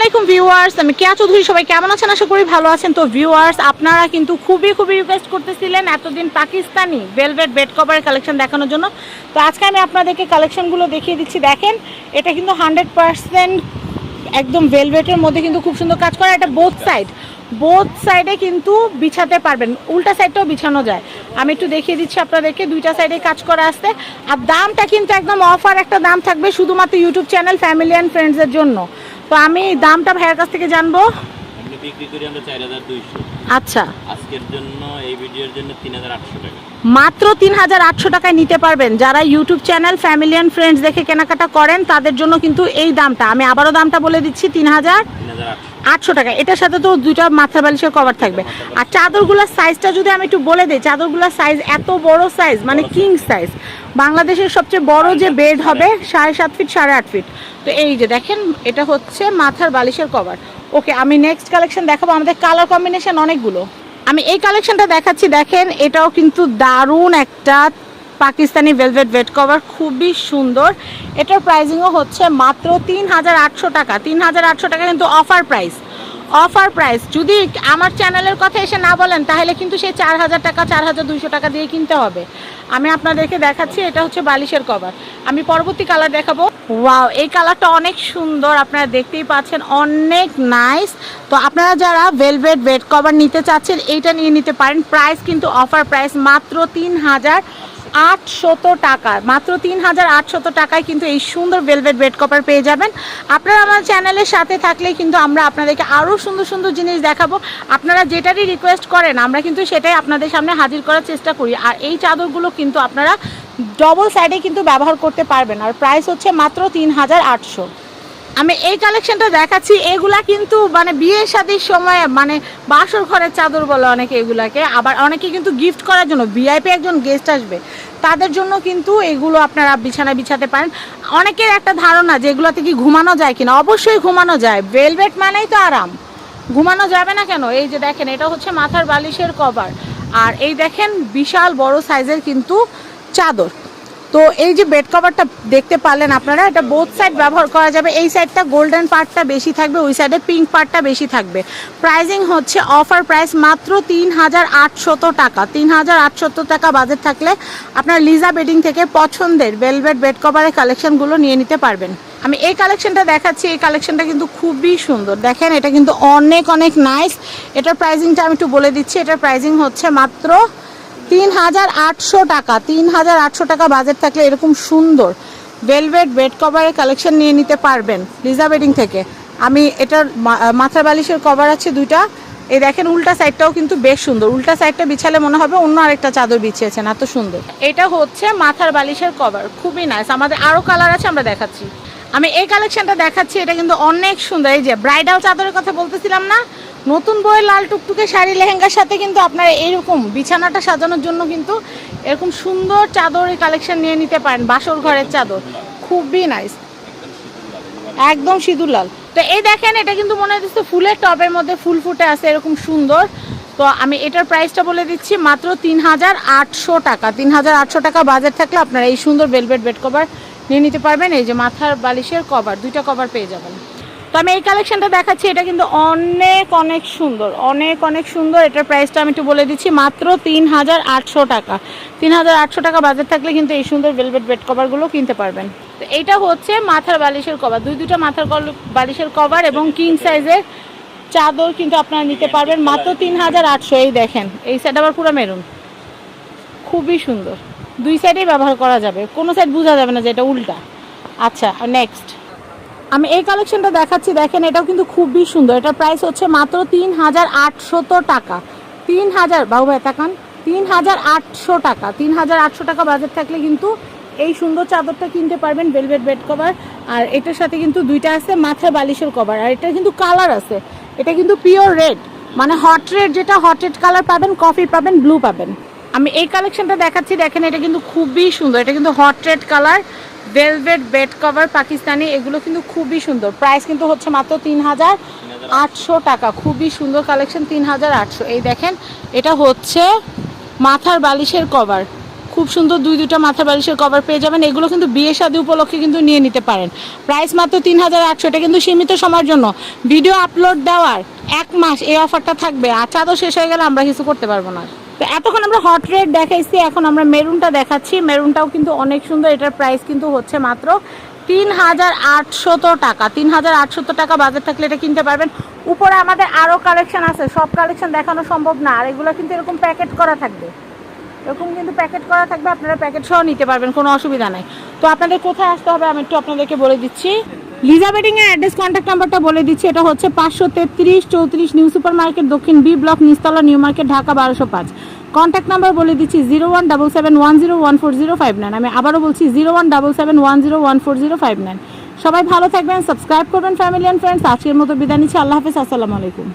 আলাইকুম ভিউয়ার্স, আমি কেয়া চৌধুরী, সবাই কেমন আছেন? আশা করি ভালো আছেন। তো ভিউয়ার্স, আপনারা কিন্তু খুবই খুবই রিকোয়েস্ট করতেছিলেন এতদিন পাকিস্তানি ভেলভেট বেড কভারের কালেকশন দেখানোর জন্য। তো আজকে আমি আপনাদেরকে কালেকশনগুলো দেখিয়ে দিচ্ছি। দেখেন, এটা কিন্তু হান্ড্রেড পার্সেন্ট একদম ভেলভেটের মধ্যে কিন্তু খুব সুন্দর কাজ করা। এটা বোথ সাইড বোথ সাইডে কিন্তু বিছাতে পারবেন। উল্টা সাইডটাও বিছানো যায়। আমি একটু দেখিয়ে দিচ্ছি আপনাদেরকে, দুইটা সাইডে কাজ করা আসতে আর দামটা কিন্তু একদম অফার একটা দাম থাকবে শুধুমাত্র ইউটিউব চ্যানেল ফ্যামিলি অ্যান্ড ফ্রেন্ডসের জন্য। তো আমি দামটা ভাইয়ের কাছ থেকে জানব। বিক্রি করি আমরা চার হাজার দুইশো। আচ্ছা। আজকের জন্য এই ভিডিওর জন্য তিন হাজার আটশো টাকা। মাত্র তিন হাজার আটশো টাকায় নিতে পারবেন। যারা YouTube channel family and friends দেখে কেনাকাটা করেন তাদের জন্য কিন্তু এই দামটা। আমি আবারও দামটা বলে দিচ্ছি তিন হাজার। তিন হাজার আটশো। আটশো টাকা। এটার সাথে তো দুইটা মাথা বালিশের কভার থাকবে। আর চাদরগুলোর সাইজটা যদি আমি একটু বলে দিই, চাদরগুলোর সাইজ এত বড় সাইজ মানে কিং সাইজ বাংলাদেশের সবচেয়ে বড় যে বেড হবে, সাড়ে সাত ফিট সাড়ে আট ফিট তো এই যে দেখেন, এটা হচ্ছে মাথার বালিশের কভার ওকে আমি নেক্সট কালেকশন দেখাবো। আমাদের কালার কম্বিনেশন অনেকগুলো। আমি এই কালেকশনটা দেখাচ্ছি। দেখেন, এটাও কিন্তু দারুণ একটা পাকিস্তানি ভেলভেট বেড কভার খুবই সুন্দর। এটার প্রাইসিংও হচ্ছে মাত্র তিন হাজার আটশো টাকা। তিন হাজার আটশো টাকা কিন্তু অফার প্রাইস অফার প্রাইস যদি আমার চ্যানেলের কথা এসে না বলেন, তাহলে কিন্তু সেই চার হাজার টাকা, চার হাজার দুইশো টাকা দিয়ে কিনতে হবে। আমি আপনাদেরকে দেখাচ্ছি, এটা হচ্ছে বালিশের কভার আমি পরবর্তী কালার দেখাবো। ওয়াও এই কালারটা অনেক সুন্দর। আপনারা দেখতেই পাচ্ছেন, অনেক নাইস তো আপনারা যারা ভেলভেট বেড কভার নিতে চাচ্ছেন, এইটা নিয়ে নিতে পারেন। প্রাইস কিন্তু অফার প্রাইস মাত্র তিন হাজার আটশত টাকা, মাত্র তিন হাজার আটশত টাকায় কিন্তু এই সুন্দর ভেলভেট বেড কভার পেয়ে যাবেন। আপনারা আমার চ্যানেলের সাথে থাকলে কিন্তু আমরা আপনাদেরকে আরও সুন্দর সুন্দর জিনিস দেখাবো। আপনারা যেটারই রিকোয়েস্ট করেন, আমরা কিন্তু সেটাই আপনাদের সামনে হাজির করার চেষ্টা করি। আর এই চাদরগুলো কিন্তু আপনারা ডবল সাইডে কিন্তু ব্যবহার করতে পারবেন। আর প্রাইস হচ্ছে মাত্র তিন হাজার আটশো। আমি এই কালেকশনটা দেখাচ্ছি, এগুলা কিন্তু মানে বিয়ে শাদির সময় মানে বাসর ঘরের চাদর বলে অনেকে এগুলাকে, আবার অনেকে কিন্তু গিফট করার জন্য ভিআইপি একজন গেস্ট আসবে, তাদের জন্য কিন্তু এগুলো আপনারা বিছানা বিছাতে পারেন। অনেকের একটা ধারণা যে এগুলোতে কি ঘুমানো যায় কিনা, অবশ্যই ঘুমানো যায় ভেলভেট মানেই তো আরাম। ঘুমানো যাবে না কেন? এই যে দেখেন, এটা হচ্ছে মাথার বালিশের কভার আর এই দেখেন, বিশাল বড় সাইজের কিন্তু চাদর। তো এই যে বেড কভারটা দেখতে পারলেন আপনারা, এটা বোথ সাইড ব্যবহার করা যাবে। এই সাইডটা গোল্ডেন পার্টটা বেশি থাকবে, ওই সাইডে পিঙ্ক পার্টটা বেশি থাকবে। প্রাইজিং হচ্ছে অফার প্রাইস মাত্র তিন হাজার আটশত টাকা। তিন হাজার আটশত টাকা বাজেট থাকলে আপনার লিজা বেডিং থেকে পছন্দের ভেলভেট বেড কভারের কালেকশনগুলো নিয়ে নিতে পারবেন। আমি এই কালেকশনটা দেখাচ্ছি, এই কালেকশনটা কিন্তু খুবই সুন্দর। দেখেন, এটা কিন্তু অনেক অনেক নাইস এটার প্রাইজিংটা আমি একটু বলে দিচ্ছি। এটার প্রাইজিং হচ্ছে মাত্র তিন হাজার আটশো টাকা তিন হাজার আটশো টাকা বাজেট থাকলে এরকম সুন্দর ভেলভেট বেড কভারের কালেকশন নিয়ে নিতে পারবেন লিজা থেকে। আমি এটার মাথার বালিশের কভার আছে দুইটা। এই দেখেন উল্টা সাইডটাও কিন্তু বেশ সুন্দর। উল্টা সাইডটা বিছালে মনে হবে অন্য আরেকটা চাদর বিছিয়েছেন, এত সুন্দর। এটা হচ্ছে মাথার বালিশের কভার খুবই নাইস আমাদের আরও কালার আছে, আমরা দেখাচ্ছি। আমি এই কালেকশনটা দেখাচ্ছি, এটা কিন্তু অনেক সুন্দর। এই যে ব্রাইডাল চাদরের কথা বলতেছিলাম না? নতুন বইয়ের লাল টুকটুকে শাড়ি, লেহেঙ্গার সাথে কিন্তু আপনারা এইরকম বিছানাটা সাজানোর জন্য কিন্তু এরকম সুন্দর চাদরের কালেকশন নিয়ে নিতে পারেন, বাসর ঘরের চাদর। খুবই নাইস একদম সিঁদুর লাল। তো এই দেখেন, এটা কিন্তু মনে হচ্ছে ফুলের টবের মধ্যে ফুল ফুটে আছে, এরকম সুন্দর। তো আমি এটার প্রাইসটা বলে দিচ্ছি, মাত্র তিন হাজার আটশো টাকা। তিন হাজার আটশো টাকা বাজেট থাকলে আপনারা এই সুন্দর বেলভেট বেড কভার নিয়ে নিতে পারবেন। এই যে মাথার বালিশের কভার দুইটা কভার পেয়ে যাবেন। তো আমি এই কালেকশনটা দেখাচ্ছি, এটা কিন্তু অনেক অনেক সুন্দর, অনেক অনেক সুন্দর। এটার প্রাইসটা আমি একটু বলে দিচ্ছি, মাত্র তিন হাজার আটশো টাকা। তিন হাজার আটশো টাকা বাজেট থাকলে কিন্তু এই সুন্দর ভেলভেট বেড কভারগুলো কিনতে পারবেন। তো এইটা হচ্ছে মাথার বালিশের কভার দুই দুটো মাথার বালিশের কভার এবং কিং সাইজের চাদর কিন্তু আপনারা নিতে পারবেন, মাত্র তিন হাজার আটশো। এই দেখেন, এই সাইড আবার পুরো মেরুন খুবই সুন্দর। দুই সাইডেই ব্যবহার করা যাবে, কোনো সাইড বোঝা যাবে না যে এটা উল্টা। আচ্ছা নেক্সট আমি এই কালেকশনটা দেখাচ্ছি, দেখেন এটাও কিন্তু খুবই সুন্দর। এটার প্রাইস হচ্ছে মাত্র তিন হাজার আটশত টাকা। তিন হাজার, বাবু ভাই, তাকান। তিন হাজার আটশো টাকা। তিন হাজার আটশো টাকা বাজেট থাকলে কিন্তু এই সুন্দর চাদরটা কিনতে পারবেন ভেলভেট বেড কভার আর এটার সাথে কিন্তু দুইটা আছে মাথায় বালিশের কভার আর এটা কিন্তু কালার আছে। এটা কিন্তু পিওর রেড মানে হট রেড যেটা হট রেড কালার পাবেন কফি পাবেন ব্লু পাবেন। আমি এই কালেকশনটা দেখাচ্ছি, দেখেন এটা কিন্তু খুবই সুন্দর। এটা কিন্তু hot red colour velvet bed cover Pakistani এগুলো কিন্তু খুবই সুন্দর। প্রাইস কিন্তু হচ্ছে মাত্র তিন হাজার আটশো টাকা। খুবই সুন্দর কালেকশন তিন হাজার আটশো। এই দেখেন, এটা হচ্ছে মাথার বালিশের কভার খুব সুন্দর দুই দুটো মাথা বালিশের কভার পেয়ে যাবেন। এগুলো কিন্তু বিয়ে শাদী উপলক্ষে কিন্তু নিয়ে নিতে পারেন। প্রাইস মাত্র তিন হাজার আটশো, এটা কিন্তু সীমিত সময়ের জন্য। ভিডিও আপলোড দেওয়ার এক মাস এই অফারটা থাকবে। আর চাদর শেষ হয়ে গেলে আমরা কিছু করতে পারব না। তো এতক্ষণ আমরা হট রেড দেখাইছি, এখন আমরা মেরুনটা দেখাচ্ছি। মেরুনটাও কিন্তু অনেক সুন্দর, এটার প্রাইস কিন্তু হচ্ছে মাত্র তিন হাজার আটশত টাকা। তিন হাজার আটশত টাকা বাজেট থাকলে এটা কিনতে পারবেন। উপরে আমাদের আরও কালেকশন আছে। সব কালেকশন দেখানো সম্ভব না, আর এগুলো কিন্তু এরকম প্যাকেট করা থাকবে। এরকম কিন্তু প্যাকেট করা থাকবে, আপনারা প্যাকেট সহ নিতে পারবেন, কোনো অসুবিধা নাই। তো আপনাদের কোথায় আসতে হবে আমি একটু আপনাদেরকে বলে দিচ্ছি। লিজা বেডিং এর অ্যাড্রেস কন্ট্যাক্ট নাম্বারটা বলে দিচ্ছি, এটা হচ্ছে পাঁচশো তেত্রিশ চৌত্রিশ নিউ সুপার মার্কেট দক্ষিণ বি ব্লক নিস্তলা, নিউ মার্কেট, ঢাকা, বারোশো পাঁচ। কন্ট্যাক্ট নাম্বার বলে দিচ্ছি zero one double seven one zero one four zero five nine. আমি আবারও বলছি zero one double seven one zero one four zero five nine. সবাই ভালো থাকবেন, সাবস্ক্রাইব করবেন ফ্যামিলি অ্যান্ড ফ্রেন্ডস আজকের মতো বিদায় নিচ্ছি, আল্লাহ হাফিজ, আসসালামু আলাইকুম।